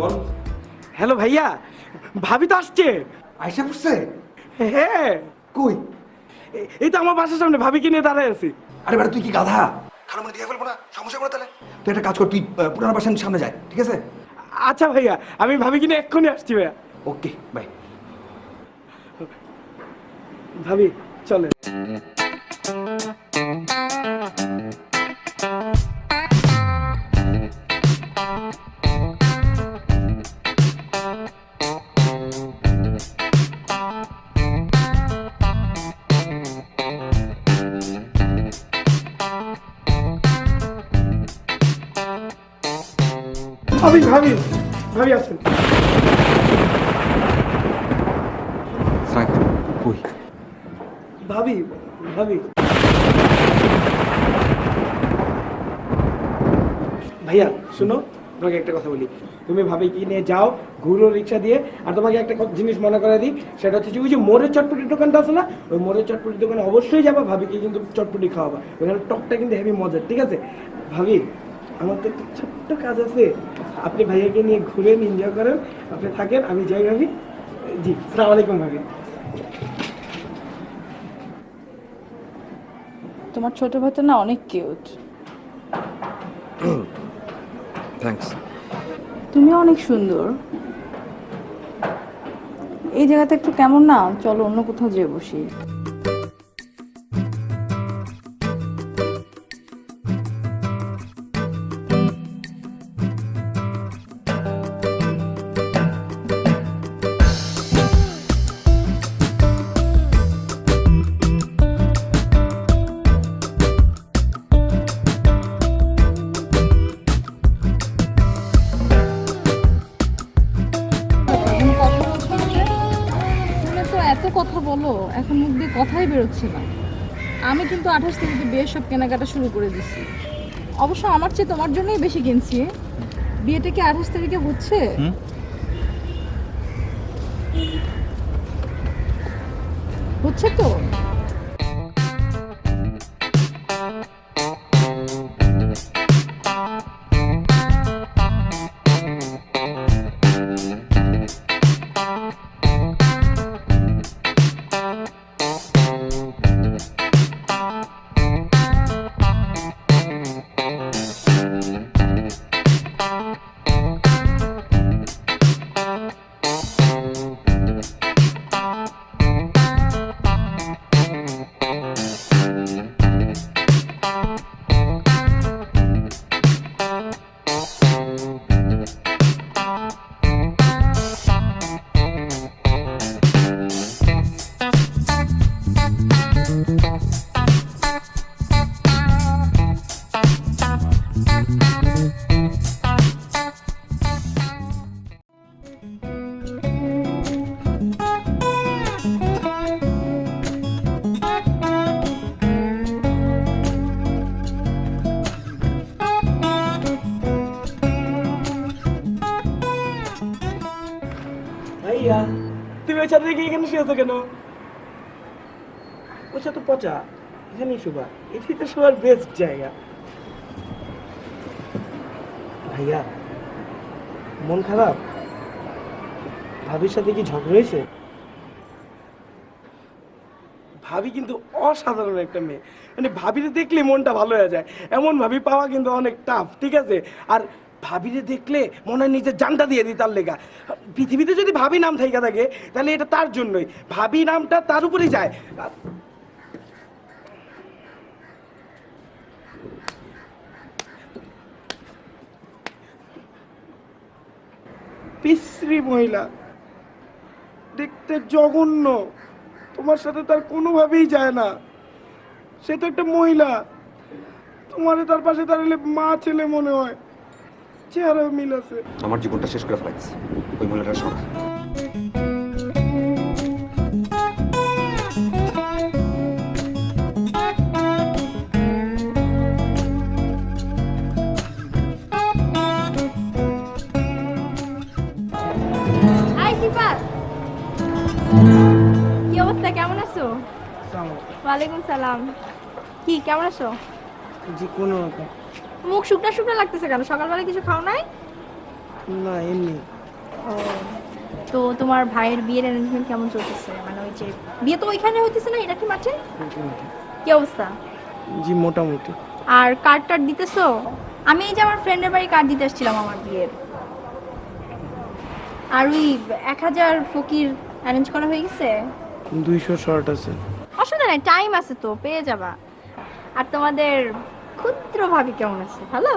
বল। Hello ভাইয়া ভাবি তো আসছে। আয়সা পড়ছে হ্যাঁ। কই? এই তো আমার বাসার সামনে ভাবিকে নিয়ে দাঁড়ায় আছি। আরে বেটা তুই কি গাধা? খারাপ মনে দিয়ে ফেলব না সমস্যা করে তাহলে। তুই একটা কাজ কর তুই পুরানো বাসার সামনে যায় ঠিক আছে? আচ্ছা ভাইয়া আমি ভাবিকে নিয়ে এক্ষুনি আসছি ভাইয়া। Okay bye. ভাবি চলে ভাবি ভাবি ভাবি কই? ভাবি ভাবি। ভাইয়া শুনো তোমাকে একটা কথা বলি। তুমি ভাবি কি নিয়ে যাও ঘুরো রিক্সা দিয়ে আর তোমাকে একটা জিনিস মনে করে দিই সেটা হচ্ছে যে ওই যে মোড়ের চটপটির দোকানটা আছে না ওই মোড়ের চটপটির দোকানে অবশ্যই যাবা ভাবিকে কিন্তু চটপটি খাওয়াবা। ওখানে টকটা কিন্তু হেভি মজার ঠিক আছে? ভাবি আমার তো একটা ছোট্ট কাজ আছে। আপনি ভাইয়াকে নিয়ে ঘুরেন এনজয় করেন আপনি থাকেন আমি যাই ভাবি। জি সালাম আলাইকুম ভাবি। তোমার ছোট ভাইটা না অনেক কিউট থ্যাঙ্কস তুমিও অনেক সুন্দর। এই জায়গাটা একটু কেমন না? চলো অন্য কোথাও যেয়ে বসি। কথা বলো এখন মুখ দিয়ে কথাই বেরোচ্ছে না। আমি কিন্তু আঠাশ তারিখে বিয়ের সব কেনাকাটা শুরু করে দিচ্ছি অবশ্য আমার চেয়ে তোমার জন্যই বেশি কিনছি। বিয়েটা কি আঠাশ তারিখে হচ্ছে? হচ্ছে তো? ভাইয়া তুমি রেখে এখানে শুয়েছো কেন? পচা, এখানেই শোভা এটি তো বেস্ট জায়গা। ভাইয়া, মন খারাপ? ভাবির সাথে কি ঝগড়া হয়েছে? ভাবি কিন্তু অসাধারণ একটা মেয়ে। মানে ভাবিরে দেখলে মনটা ভালো হয়ে যায়। এমন ভাবি পাওয়া কিন্তু অনেক টাফ ঠিক আছে? আর ভাবিরে দেখলে মনে হয় নিজের জানটা দিয়ে দিই তার লেগা। পৃথিবীতে যদি ভাবি নাম থাইকা থাকে, তাহলে এটা তার জন্যই। ভাবি নামটা তার উপরেই যায়। বিশ্রী মহিলা, দেখতে জঘন্য। তোমার সাথে তার কোনোভাবেই যায় না। সে তো একটা মহিলা। তোমারে তার পাশে দাঁড়ালে মা ছেলে মনে হয়। চেহারা মিল আছে। আমার জীবনটা শেষ করে ফেলাইছে। ওই মহিলাটার সঙ্গে। হাই কি অবস্থা? কেমন আছো? ওয়ালাইকুম সালাম। কি কেমন আছো? যে কোনো রকম মুখ শুকনা শুকনা লাগতেছে কেন? সকালবেলা কিছু খাও নাই? না এমনি। ও তো তোমার ভাইয়ের বিয়ের অ্যারেঞ্জমেন্ট কেমন চলতেছে? মানে ওই যে বিয়ে তো ওইখানে হইতেছে না এটা কি মাঠে? কি অবস্থা? জি মোটামুটি। আর কার্ড টার্ড দিতেছো? আমি এই যে আমার ফ্রেন্ডের বাড়ি কার্ড দিতে আসছিলাম আমার বিয়ের। আর ওই এক হাজার ফকির অ্যারেঞ্জ করা হয়ে গেছে? দুইশো শর্ট আছে। অসুবিধা নাই টাইম আছে তো পেয়ে যাবা। আর তোমাদের ক্ষুদ্র ভাবি কেমন আছে? ভালো?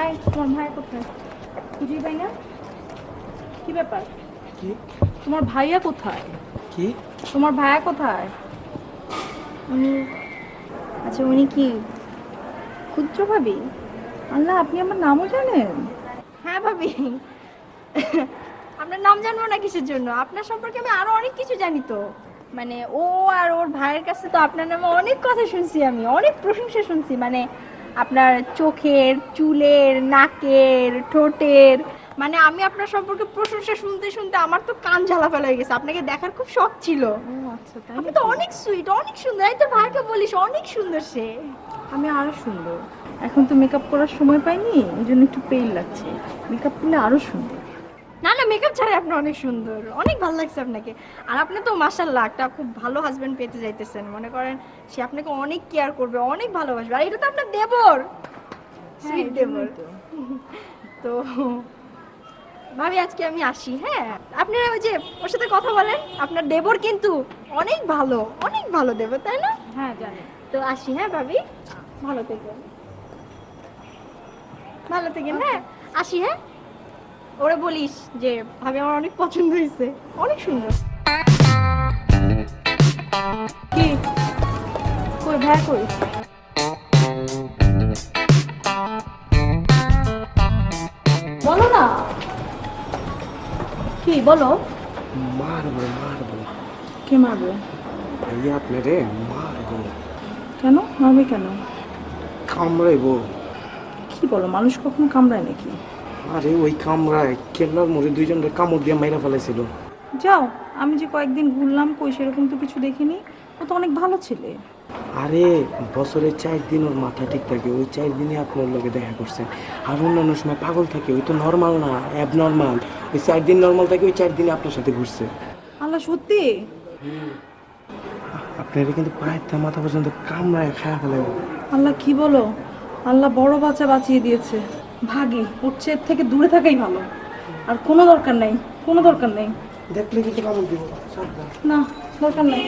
আই তোমার ভাই কোথায়? খুঁজেই পাই না? কি ব্যাপার? কি? তোমার ভাইয়া কোথায়? কি? তোমার ভাইয়া কোথায়? উনি আচ্ছা উনি কি ক্ষুদ্র ভাবি আল্লাহ আপনি আমার নামও জানেন? হ্যাঁ ভাবি। আপনার নাম জানব না কিসের জন্য? আপনার সম্পর্কে আমি আরও অনেক কিছু জানি তো। মানে ও আর ওর ভাইয়ের কাছে তো আপনার নামে অনেক কথা শুনছি আমি অনেক প্রশংসা শুনছি। মানে আপনার চোখের চুলের নাকের ঠোঁটের মানে আমি আপনার সম্পর্কে প্রশংসা শুনতে শুনতে আমার তো কান ঝালা ফেলা হয়ে গেছে। আপনাকে দেখার খুব শখ ছিল। ও আচ্ছা আপনি তো অনেক সুইট অনেক সুন্দর। এই তো ভাইকে বলিস অনেক সুন্দর সে। আমি আরও সুন্দর। এখন তো মেকআপ করার সময় পাইনি এই জন্য একটু পেইন লাগছে। মেকআপ করলে আরও সুন্দর। না না মেকআপ ছাড়াই আপনি অনেক সুন্দর। অনেক ভালো লাগছে আপনাকে। আর আপনি তো মাসাল্লাহ একটা খুব ভালো হাজবেন্ড পেতে যাইতেছেন। মনে করেন সে আপনাকে অনেক কেয়ার করবে অনেক ভালোবাসবে। আর এটা তো আপনার দেবর। সুইট দেবর। তো ভাবি আজকে আমি আসি হ্যাঁ? আপনারা ওই যে ওর সাথে কথা বলেন আপনার দেবর কিন্তু অনেক ভালো অনেক ভালো দেবর তাই না? হ্যাঁ জানি। তো আসি হ্যাঁ ভাবি? ভালো থেকেন। ভালো থেকেন হ্যাঁ? আসি হ্যাঁ? ওরে বলিস যে ভাবি আমার অনেক পছন্দ হয়েছে অনেক সুন্দর। কি? কই ভাইয়া কই? বলো না। কি বলো। মারবো মারবো। কে মারবে? এই আপনারে মারবো। কেন? মারবে কেন? কামড়াইবো। কি বলো মানুষ কখনো কামড়ায় নাকি? আরে ওই কামড়ায় কেল্লার মোড়ে দুইজনরে কামড় দিয়ে মাইরা ফেলাইছিল। যাও আমি যে কয়েকদিন ঘুরলাম কই সেরকম তো কিছু দেখিনি। ও তো অনেক ভালো ছেলে। আরে বছরে চার দিন ওর মাথা ঠিক থাকে ওই চার দিনে আপনার লগে দেখা করছে। আর অন্যান্য সময় পাগল থাকে ওই তো নর্মাল না অ্যাব নর্মাল ওই চার দিন নর্মাল থাকে ওই চার দিনে আপনার সাথে ঘুরছে। আল্লাহ সত্যি? আপনারা কিন্তু পায়ের মাথা পর্যন্ত কামড়ায় খায়া ফেলাইব আল্লাহ কি বলো? আল্লাহ বড় বাচ্চা বাঁচিয়ে দিয়েছে। ভাগি উঠছে থেকে দূরে থাকাই ভালো। আর কোনো দরকার নেই কোনো দরকার নেই। দেখলে কিন্তু কামড় দিব? না দরকার নেই।